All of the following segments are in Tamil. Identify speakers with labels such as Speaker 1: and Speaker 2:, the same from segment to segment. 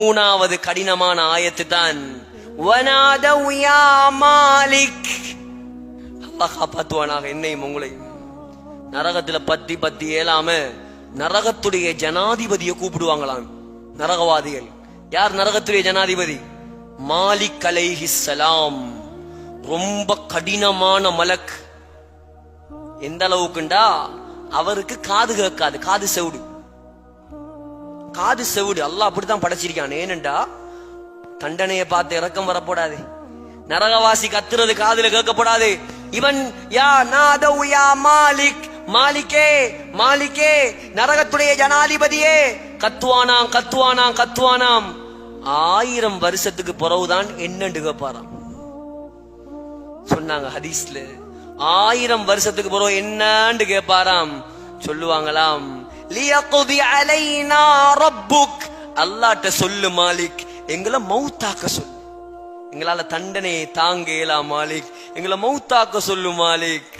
Speaker 1: மூணாவது கடினமான ஆயத்து தான் மாலிக். காப்பாத்துவானாக என்னையும் உங்களையும். நரகத்துல பத்தி பத்தி ஏலாம நரகத்துடைய ஜனாதிபதியை கூப்பிடுவாங்களாம் நரகவாதிகள். யார் நரகத்துடைய ஜனாதிபதி? மாலிக் அலைஹிஸ்ஸலாம் ரொம்ப கடினமான மலக். எந்த அளவுக்குண்டா? அவருக்கு காது கேட்காது காது செவுடு. காது செவுடு. அல்லாஹ் அப்படித்தான் படைச்சிருக்கான். ஏனண்டா தண்டனையை பார்த்து இறக்கம் வரப்படாது. நரகவாசி கத்துறது காதுல கேட்கப்படாது. இவன் யா நாதவு யா மாலிக். மாலிக்கே மாலிக்கே நரகத்துடைய ஜனாதிபதியே. கத்துவானாம் கத்துவானாம் கத்துவானாம். ஆயிரம் வருஷத்துக்கு பிறகுதான் என்னண்டு கேட்பாராம். சொன்னாங்க ஹதீஸ்ல ஆயிரம் வருஷத்துக்கு பிறகு என்னன்னு கேட்பாராம். சொல்லுவாங்களாம் லியகுதி அலைனா ரப்புக். அல்லாட்ட சொல்லு மாலிக். எங்களை மௌத்தாக்க சொல்லு. எங்களால தண்டனையை தாங்க இயலாம் மாலிக். எங்களை மௌத்தாக்க சொல்லு மாலிக்.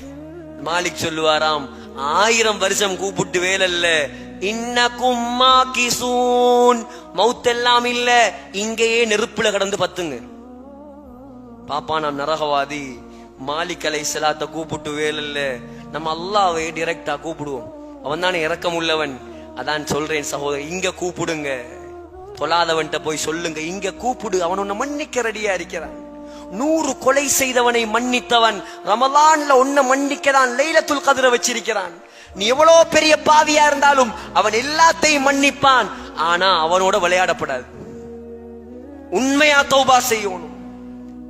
Speaker 1: மாலிக் சொல்லுவாராம் ஆயிரம் வருஷம் கூப்பிட்டு வேலல்ல இன்னக்கும் மாகிசூன் மௌத்தெல்லாம் இல்ல. இங்கேயே நெருப்புல கடந்து பத்துங்க. பாப்பா நான் நரகவாதி. மாலிக் அலை சலாத்த கூப்பிட்டு வேலல்ல நம்ம அல்லாவை டிரெக்டா கூப்பிடுவோம். அவன் தானே இறக்கம் உள்ளவன் அதான் சொல்றேன் சகோதரர் இங்க கூப்பிடுங்க. தொழாதவன்கிட்ட போய் சொல்லுங்க. இங்க கூப்பிடு அவன் உன்னை மன்னிக்க ரெடியா இருக்கிறான். நூறு கொலை செய்தவனை மன்னித்தவன். ரமலான்ல உன்னை மன்னிக்கதான் லைலத்துல் கதிர வச்சிருக்கிறான். நீ எவ்வளவு பெரிய பாவியா இருந்தாலும் அவன் எல்லாத்தையும் மன்னிப்பான். ஆனா அவனோட விளையாடப்படாது. உண்மையா தௌபா செய்யணும்.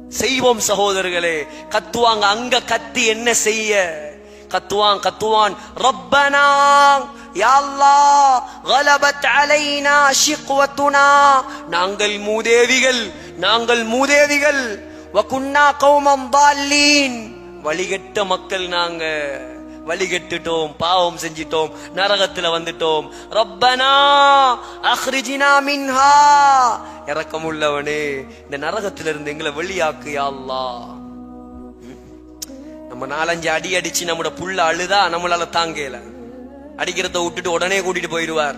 Speaker 1: செய்வோம் சகோதரர்களே. கத்துவாங்க அங்க கத்தி என்ன செய்ய? கத்துவான் கத்துவான். ரப்பனா நாங்கள் மூதேவிகள் நாங்கள் மூதேவிகள். வழிகட்ட மக்கள் நாங்க. வழிகட்டுட்டோம் பாவம் செஞ்சிட்டோம் நரகத்துல வந்துட்டோம். ரப்பனா அஹ்ரிஜினா மின்ஹா. இறக்கமுள்ளவனே இந்த நரகத்திலிருந்து எங்களை வெளியாக்கு யாழ்லா நம்ம நாலஞ்சு அடி அடிச்சு நம்மட புள்ள அழுதா நம்மளால தாங்கல அடிக்கிறத விட்டுட்டு உடனே கூட்டிட்டு போயிடுவார்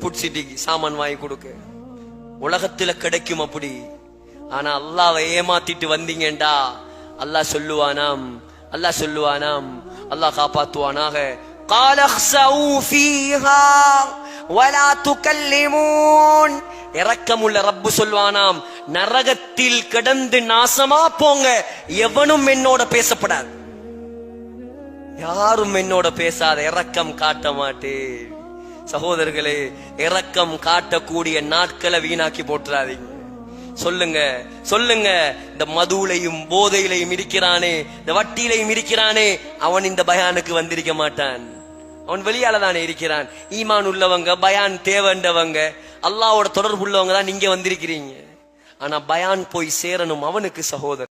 Speaker 1: ஃபுட் சிட்டிக்கு சாமான் வாங்கி கொடுக்க உலகத்துல கிடைக்கும் அப்படி ஆனா அல்லாவை ஏமாத்திட்டு வந்தீங்கடா அல்லாஹ் சொல்லுவானாம் அல்லாஹ் சொல்லுவானாம் அல்லாஹ் காப்பாத்துவானாக قال اخسئوا فيها ولا تكلمون இரக்கமுள்ள ரப்பு சொல்வானாம் நரகத்தில் கிடந்து நாசமா போங்க எவனும் என்னோட பேசப்படாது யாரும் என்னோட பேசாத இரக்கம் காட்ட மாட்டேன். சகோதரர்களே இரக்கம் காட்டக்கூடிய நாட்களை வீணாக்கி போட்டுறாதீங்க சொல்லுங்க சொல்லுங்க. இந்த மதுவிலையும் போதையிலையும் இருக்கிறானே இந்த வட்டியிலையும் இருக்கிறானே அவன் இந்த பயானுக்கு வந்திருக்க மாட்டான். அவன் வெளியால தானே இருக்கிறான். ஈமான் உள்ளவங்க பயான் தேவண்டவங்க அல்லாவோட தொடர்பு உள்ளவங்க தான் நீங்க வந்திருக்கிறீங்க. ஆனா பயான் போய் சேரணும் அவனுக்கு சகோதரர்